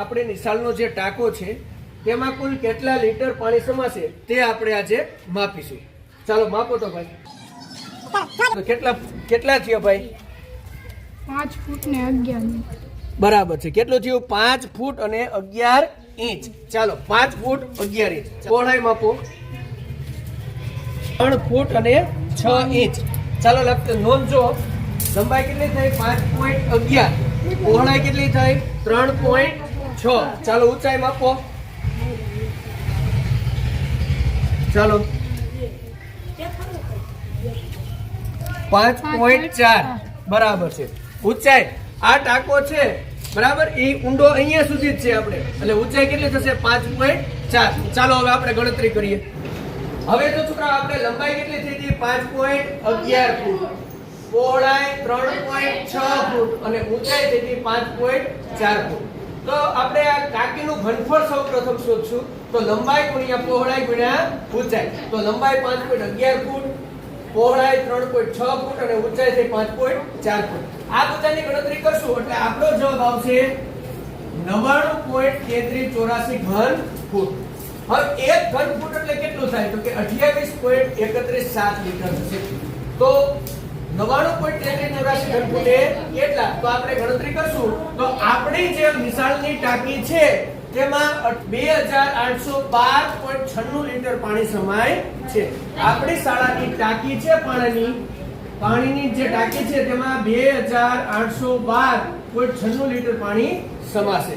આપણે નિશાળનો જે ટાંકો છે તેમાં કુલ કેટલા લીટર પાણી સમાશે તે આપણે આજે માપીશું. ચાલો માપો તો ભાઈ. કેટલા કેટલા થયો ભાઈ? પાંચ ફૂટ ને અગિયાર બરાબર છે. કેટલું થયું? પાંચ ફૂટ અને અગિયાર ઇંચ. ચાલો પાંચ ફૂટ અગિયાર ઇંચ. પહોળાઈ માપો. ત્રણ ફૂટ અને છ ઇંચ. ચાલો લખ નોંધજો લંબાઈ કેટલી થઈ? પાંચ પોઈન્ટ અગિયાર. પહોળાઈ કેટલી થઈ? ત્રણ પોઈન્ટ છ. ચાલો ઊંચાઈ માપો ચાલો. પાંચ પોઈન્ટ ચાર. બરાબર છે. ઊંચાઈ આ ટાંકો છે. બરાબર? એ ઊંડો અહીંયા સુધી જ છે આપણે. એટલે ઊંચાઈ કેટલી થશે? પાંચ પોઈન્ટ ચાર. ચાલો હવે આપણે ગણતરી કરીએ. હવે તો છોકરા, આપણે લંબાઈ કેટલી થઈ હતી? પાંચ પોઈન્ટ અગિયાર ફૂટ. પહોળાઈ ત્રણ પોઈન્ટ છ ફૂટ. અને ઊંચાઈ થઈ હતી પાંચ પોઈન્ટ ચાર ફૂટ. તો આપણે આ કાકીનું ઘનફળ સૌપ્રથમ શોધશું. તો લંબાઈ ગુણ્યા પહોળાઈ ગુણ્યા ઊંચાઈ. તો લંબાઈ પાંચ પોઈન્ટ અગિયાર ફૂટ, પહોળાઈ ત્રણ પોઈન્ટ છ ફૂટ અને ઊંચાઈ છે પાંચ પોઈન્ટ ચાર ફૂટ. આ બધાની ગણતરી કરશું એટલે આપણો જવાબ આવશે નવ્વાણું પોઈન્ટ તેત્રીસ ચોરાસી ઘન ફૂટ. હવે એક ઘન ફૂટ એટલે કેટલું થાય? તો કે અઠ્યાવીસ પોઈન્ટ એકત્રીસ સાત લીટર થશે તો નવ્વાણું પોઈન્ટ તેત્રીસ ચોરાસી ઘન ફૂટે કેટલા? તો આપણે ગણતરી કરશું. તો આપણી જે વિશાળની ટાંકી બે હજાર આઠસો બાર પોઈન્ટ છન્નું લીટર પાણી સમાય છે. આપણી શાળાની ટાંકી છે પાણીની. પાણીની જે ટાંકી છે, તેમાં બે હજાર આઠસો બાર પોઈન્ટ છન્નું લીટર પાણી સમાશે.